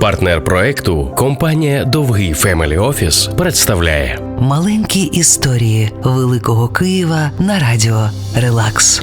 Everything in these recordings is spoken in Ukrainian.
Партнер проекту компанія Довгий Фемелі Офіс представляє Маленькі історії Великого Києва на радіо Релакс.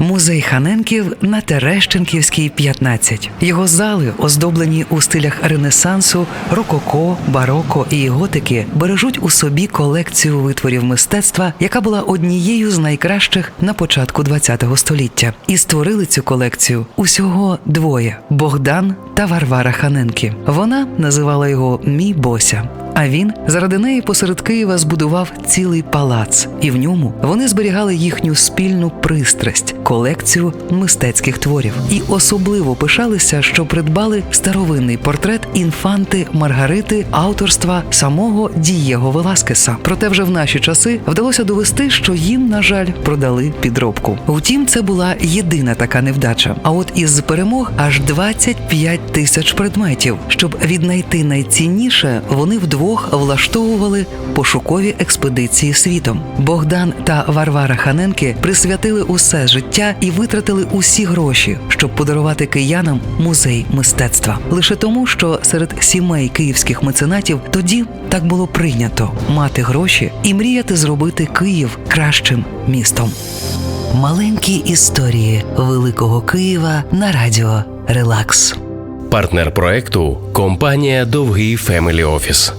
Музей Ханенків на Терещенківській 15. Його зали, оздоблені у стилях Ренесансу, рококо, бароко і готики, бережуть у собі колекцію витворів мистецтва, яка була однією з найкращих на початку ХХ століття. І створили цю колекцію усього двоє: Богдан та Варвара Ханенки. Вона називала його Мій Бося. А він заради неї посеред Києва збудував цілий палац, і в ньому вони зберігали їхню спільну пристрасть колекцію мистецьких творів. І особливо пишалися, що придбали старовинний портрет інфанти Маргарити авторства самого Дієго Веласкеса. Проте вже в наші часи вдалося довести, що їм, на жаль, продали підробку. Втім, це була єдина така невдача. А от із перемог аж 25 тисяч предметів. Щоб віднайти найцінніше, вони вдвох влаштовували пошукові експедиції світом. Богдан та Варвара Ханенки присвятили усе життя і витратили усі гроші, щоб подарувати киянам музей мистецтва. Лише тому, що серед сімей київських меценатів тоді так було прийнято мати гроші і мріяти зробити Київ кращим містом. Маленькі історії Великого Києва на радіо Релакс. партнер проекту компанія Довгий Фемелі Офіс.